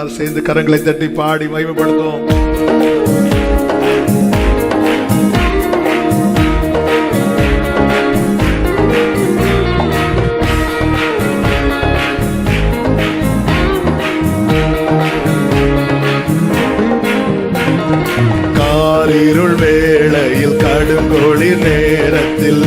எல்லாரும் சேர்ந்து கரங்களை தட்டி பாடி மகிமைப்படுத்துவோம். காரிருள் வேளையில் கடுங்கொளிர் நேரத்தில்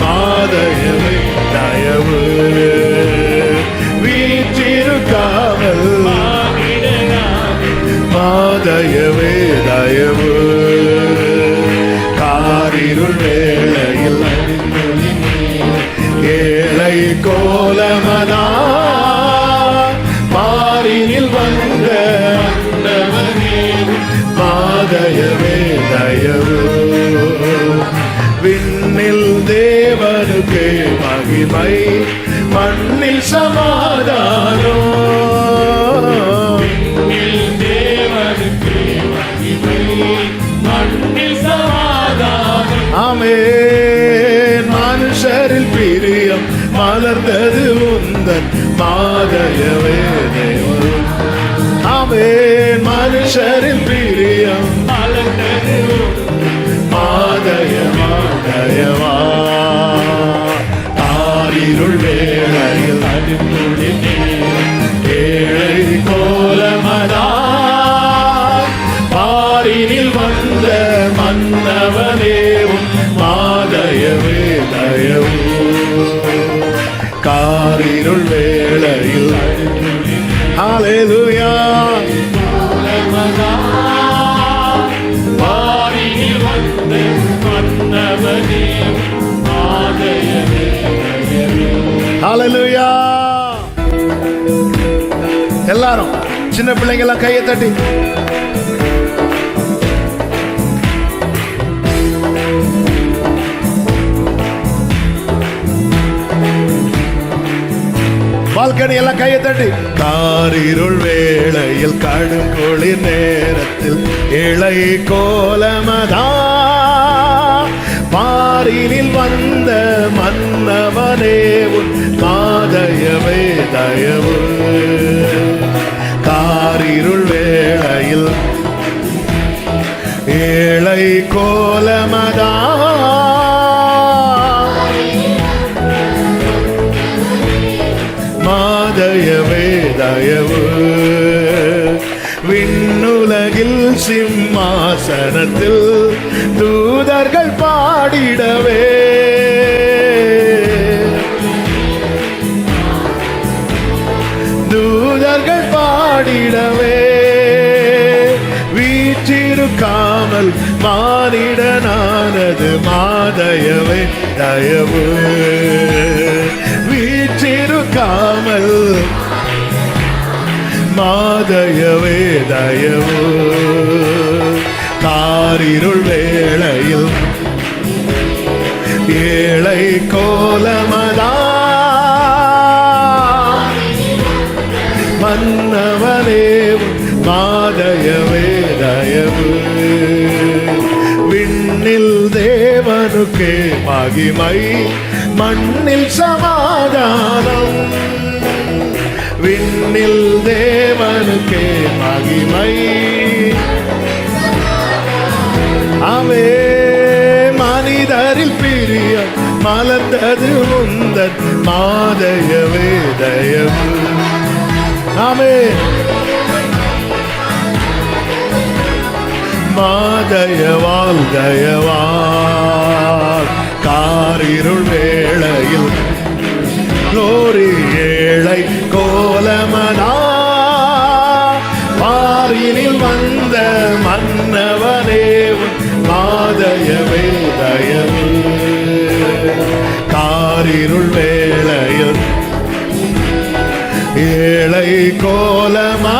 மாறிடனானது தயவு. வீற்றிருக்காமல் மாதயவே தயவு. காரிருள் வேளையில் ஏழை கோலமனா மாறினில் வந்த மாதயவே மகிமை மண்ணில் சமாதானம் தேவனுக்கு மகிமை மண்ணில் சமாதானம் ஆமென். மனுஷரில் பிரியம் மலர்ந்தது உந்தன் மாதயவே தேவன் ஆமே மனுஷரில் பிரியம் ஹalleluya எல்லாரும் சின்ன பிள்ளைங்க கையை தட்டி. பால்கனி எல்லாம் கையை தட்டி. தாரிருள் வேளையில் கடும் குளிர் நேரத்தில் இளை கோலமதா பாரினில் வந்த மன்னவனே உன் மாதயவே தயவு. காரிருள் வேளையில் ஏழை கோலமதா விண்ணுலகில் சிம்மாசனத்தில் தூதர்கள் பாடிடவே. தூதர்கள் பாடிடவே. வீற்றிருக்காமல் மானிடனானது மாதயவே தயவு. மாதயவே தயவு. காரிருள் வேளையில் ஏழை கோலமதா. மன்னவனே மாதயவே தயவு. விண்ணில் தேவனுக்கே மகிமை மண்ணில் சமாதானம். விண்ணில் தேவ மகிமை அவே மனிதரில் பிரியம் மலர்ந்தது உந்தன் மாதய வேதயம். ஆமே மாதயவால் தயவால் காரிருள் வேளையில் ஏழை கோலமனா தயவே தயவே காரிருள் வேளையில் ஏழை கோலமா